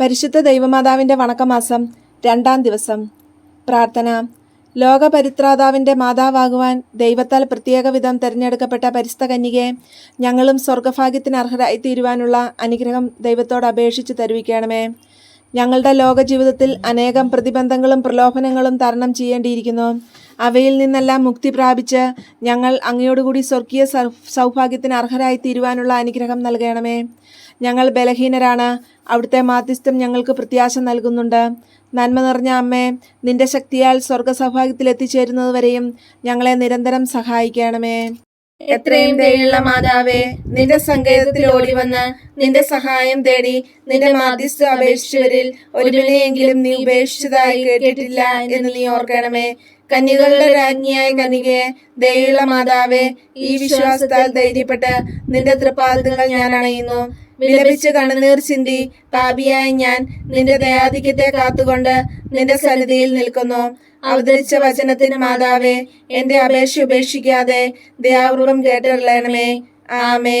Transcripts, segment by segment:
പരിശുദ്ധ ദൈവമാതാവിന്റെ വണക്കമാസം രണ്ടാം ദിവസം. പ്രാർത്ഥന. ലോകപരിത്രാതാവിന്റെ മാതാവാകുവാൻ ദൈവത്താൽ പ്രത്യേക വിധം തിരഞ്ഞെടുക്കപ്പെട്ട പരിസ്ഥ കന്യകയെ ഞങ്ങളും സ്വർഗഭാഗ്യത്തിന് അർഹരായി തീരുവാനുള്ള അനുഗ്രഹം ദൈവത്തോട് അപേക്ഷിച്ച് തരുവിക്കണമേ. ഞങ്ങളുടെ ലോക ജീവിതത്തിൽ അനേകം പ്രതിബന്ധങ്ങളും പ്രലോഭനങ്ങളും തരണം ചെയ്യേണ്ടിയിരിക്കുന്നു. അവയിൽ നിന്നെല്ലാം മുക്തി പ്രാപിച്ച് ഞങ്ങൾ അങ്ങയോടുകൂടി സ്വർഗീയ സൗഭാഗ്യത്തിന് അർഹരായി തീരുവാനുള്ള അനുഗ്രഹം നൽകണമേ. ഞങ്ങൾ ബലഹീനരാണ്. അവിടുത്തെ മാധ്യസ്ഥം ഞങ്ങൾക്ക് പ്രത്യാശ നൽകുന്നുണ്ട്. നന്മ നിറഞ്ഞ അമ്മേ നിന്റെ ശക്തിയാൽ സ്വർഗ എത്തിച്ചേരുന്നതുവരെയും ഞങ്ങളെ നിരന്തരം സഹായിക്കണമേ. എത്രയും ദയുള്ള മാതാവേ നിന്റെ സങ്കേതത്തിൽ ഓടി വന്ന് നിന്റെ സഹായം തേടി നിന്റെ മാധ്യസ്ഥ അപേക്ഷിച്ചവരിൽ ഒരുവിനെയെങ്കിലും നീ ഉപേക്ഷിച്ചതായി കേട്ടിട്ടില്ല എന്ന് നീ ഓർക്കണമേ. കന്യകളുടെ രാജ്ഞിയായ കനികയെ ദയുള്ള മാതാവേ ഈ വിശ്വാസത്താൽ ധൈര്യപ്പെട്ട് നിന്റെ തൃപ്പാദങ്ങൾ ഞാൻ അണയുന്നു. വിലപിച്ച് കണ്ണുനീർ ചിന്തി പാപിയായ ഞാൻ നിന്റെ ദയാധിക്യത്തെ കാത്തുകൊണ്ട് നിന്റെ സന്നിധിയിൽ നിൽക്കുന്നു. അവതരിച്ച വചനത്തിന് മാതാവേ എന്റെ അപേക്ഷ ഉപേക്ഷിക്കാതെ ദയാപൂർവം കേട്ടറിയണമേ. ആമേ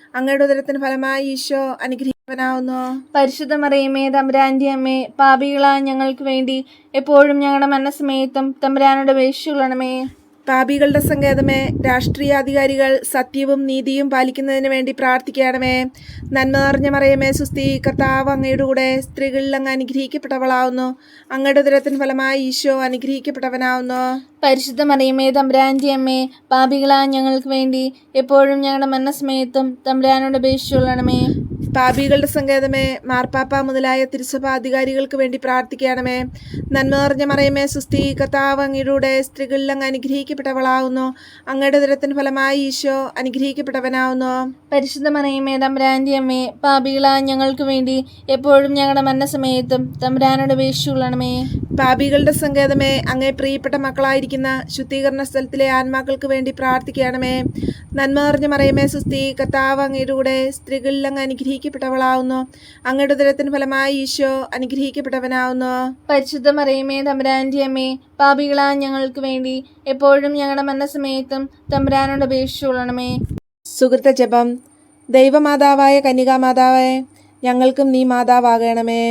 അങ്ങയുടെ ഉദരത്തിന് ഫലമായി ഈശോ അനുഗ്രഹിക്കവനാവുന്നു പരിശുദ്ധ മറിയമേ തമ്പുരാന്റെ അമ്മേ പാപികളായ ഞങ്ങൾക്ക് വേണ്ടി എപ്പോഴും ഞങ്ങളുടെ മനസ്സമേത്തും തമ്പുരാനോട് പേശുകൊള്ളണമേ പാപികളുടെ സങ്കേതമേ രാഷ്ട്രീയാധികാരികൾ സത്യവും നീതിയും പാലിക്കുന്നതിന് വേണ്ടി പ്രാർത്ഥിക്കണമേ. നന്മ നിറഞ്ഞ മറിയമേ സുസ്തി കർത്താവ് അങ്ങയുടെ കൂടെ സ്ത്രീകളിൽ അങ്ങ് അനുഗ്രഹിക്കപ്പെട്ടവളാവുന്നു. അങ്ങയുടെ ദുരത്തിന് ഫലമായി ഈശോ അനുഗ്രഹിക്കപ്പെട്ടവനാവുന്നു. പരിശുദ്ധ മറിയമേ തമ്പ്രാന്റെ അമ്മേ പാപികളായ ഞങ്ങൾക്ക് വേണ്ടി എപ്പോഴും ഞങ്ങളുടെ മരണസമയത്തും തമ്പ്രാനോട് പേശുകൊള്ളണമേ പാപികളുടെ സങ്കേതമേ മാർപ്പാപ്പ മുതലായ തിരുസഭ അധികാരികൾക്ക് വേണ്ടി പ്രാർത്ഥിക്കണമേ. നന്മ നിറഞ്ഞ മറയമേ സുസ്ഥി കർത്താവ് അങ്ങയുടെ സ്ത്രീകളിൽ അങ്ങ് അനുഗ്രഹിക്കപ്പെട്ടവളാവുന്നു. അങ്ങയുടെ ദുരത്തിന് ഫലമായി ഈശോ അനുഗ്രഹിക്കപ്പെട്ടവനാവുന്നു. പരിശുദ്ധ മറയമേ തമ്പുരാന്റെ അമ്മേ പാപികളാ ഞങ്ങൾക്ക് വേണ്ടി എപ്പോഴും ഞങ്ങളുടെ മരണസമയത്തും തമ്പുരാനോട് പേശുകൊള്ളണമേ പാപികളുടെ സങ്കേതമേ അങ്ങേ പ്രിയപ്പെട്ട മക്കളായിരിക്കുന്ന ശുദ്ധീകരണ സ്ഥലത്തിലെ ആത്മാക്കൾക്ക് വേണ്ടി പ്രാർത്ഥിക്കണമേ. നന്മ നിറഞ്ഞ മറിയമേ സുസ്ഥി കർത്താവ് അങ്ങയുടെ കൂടെ സ്ത്രീകളിൽ അങ്ങ് അനുഗ്രഹിക്കപ്പെട്ടവളാവുന്നു. അങ്ങയുടെ ഉദരത്തിന് ഫലമായി ഈശോ അനുഗ്രഹിക്കപ്പെട്ടവനാവുന്നു. പരിശുദ്ധ മറിയമേ തമ്പുരാന്റെ അമ്മേ പാപികളാ ഞങ്ങൾക്ക് വേണ്ടി എപ്പോഴും ഞങ്ങളുടെ മനസ്സമയത്തും തമ്പുരാനോട് അപേക്ഷിച്ചുകൊള്ളണമേ സുഹൃത്ത ജപം. ദൈവമാതാവായ കന്യകാമാതാവേ ഞങ്ങൾക്കും നീ മാതാവാകണമേ.